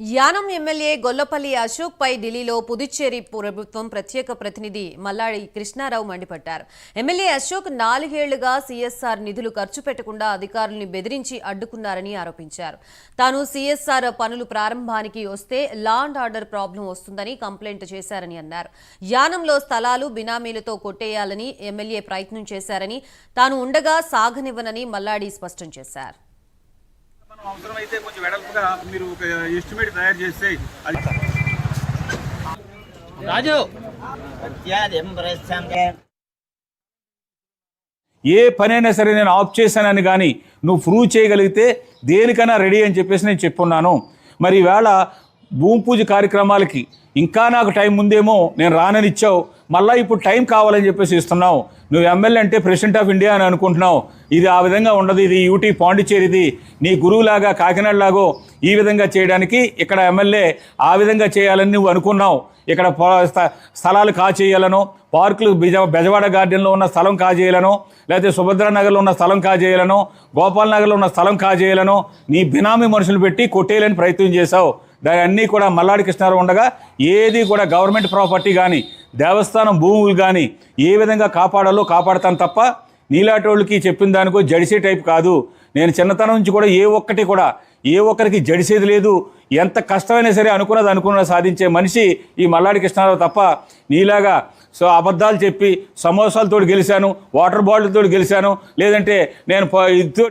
Yanam MLA Gollapalli Ashok పై ఢిల్లీలో పుదుచ్చేరి ప్రభుత్వం ప్రత్యేక ప్రతినిధి మల్లాడి కృష్ణారావు మండిపడ్డారు. ఎమ్మెల్యే అశోక్ నాలుగేళ్ళుగా సీఎస్ఆర్ నిధులు ఖర్చు పెట్టకుండా అధికారుల్ని బెదిరించి అడ్డుకున్నారని ఆరోపించారు. తాను సీఎస్ఆర్ పనులు ప్రారంభానికి వస్తే లా అండ్ ఆర్డర్ ప్రాబ్లం వస్తుందని కంప్లైంట్ చేశారని అన్నారు. యానంలో స్థలాలు బినామీలతో కొట్టేయాలని ఎమ్మెల్యే ప్రయత్నం చేశారని తాను ఉండగా సాగనివ్వనని మల్లాడి స్పష్టం చేశారు. అవసరమైతే కొంచెం వెడల్పుగా మీరు ఒక ఎస్టిమేట్ తయారు చేస్తే అది రాజు ఏ పనైనా సరే నేను ఆఫ్ చేశానని కానీ నువ్వు ప్రూవ్ చేయగలిగితే దేనికైనా రెడీ అని చెప్పేసి నేను చెప్పున్నాను. మరి ఈవేళ భూమి పూజ కార్యక్రమాలకి ఇంకా నాకు టైం ముందేమో నేను రానని ఇచ్చావు. మళ్ళీ ఇప్పుడు టైం కావాలని చెప్పేసి ఇస్తున్నావు. నువ్వు ఎమ్మెల్యే అంటే ప్రెసిడెంట్ ఆఫ్ ఇండియా అని అనుకుంటున్నావు. ఇది ఆ విధంగా ఉండదు. ఇది యూటీ పాండిచ్చేరిది నీ గురువులాగా కాకినాడలాగో ఈ విధంగా చేయడానికి ఇక్కడ ఎమ్మెల్యే ఆ విధంగా చేయాలని నువ్వు అనుకున్నావు. ఇక్కడ స్థ- స్థలాలు కాచేయాలను పార్కులు బిజ బెజవాడ గార్డెన్లో ఉన్న స్థలం కాజేయాలను లేకపోతే సుభద్రా నగర్లో ఉన్న స్థలం కాజేయాలను గోపాల్ నగర్లో ఉన్న స్థలం కాజేయాలను నీ బినామీ మనుషులు పెట్టి కొట్టేయాలని ప్రయత్నం చేశావు. దాని అన్నీ కూడా మల్లాడి కృష్ణారావు ఉండగా ఏది కూడా గవర్నమెంట్ ప్రాపర్టీ కానీ దేవస్థానం భూములు కానీ ఏ విధంగా కాపాడాలో కాపాడతాను తప్ప నీలాటోళ్ళకి చెప్పిన దానికో జడిసే టైప్ కాదు. నేను చిన్నతనం నుంచి కూడా ఏ ఒక్కటి కూడా ఏ ఒక్కరికి జడిసేది లేదు. ఎంత కష్టమైనా సరే అనుకున్నది అనుకున్నది సాధించే మనిషి ఈ మల్లాడి కృష్ణారావు తప్ప నీలాగా సో అబద్ధాలు చెప్పి సమోసాలతో గెలిచాను వాటర్ బాటిల్తో గెలిచాను లేదంటే నేను ప- ఇదితో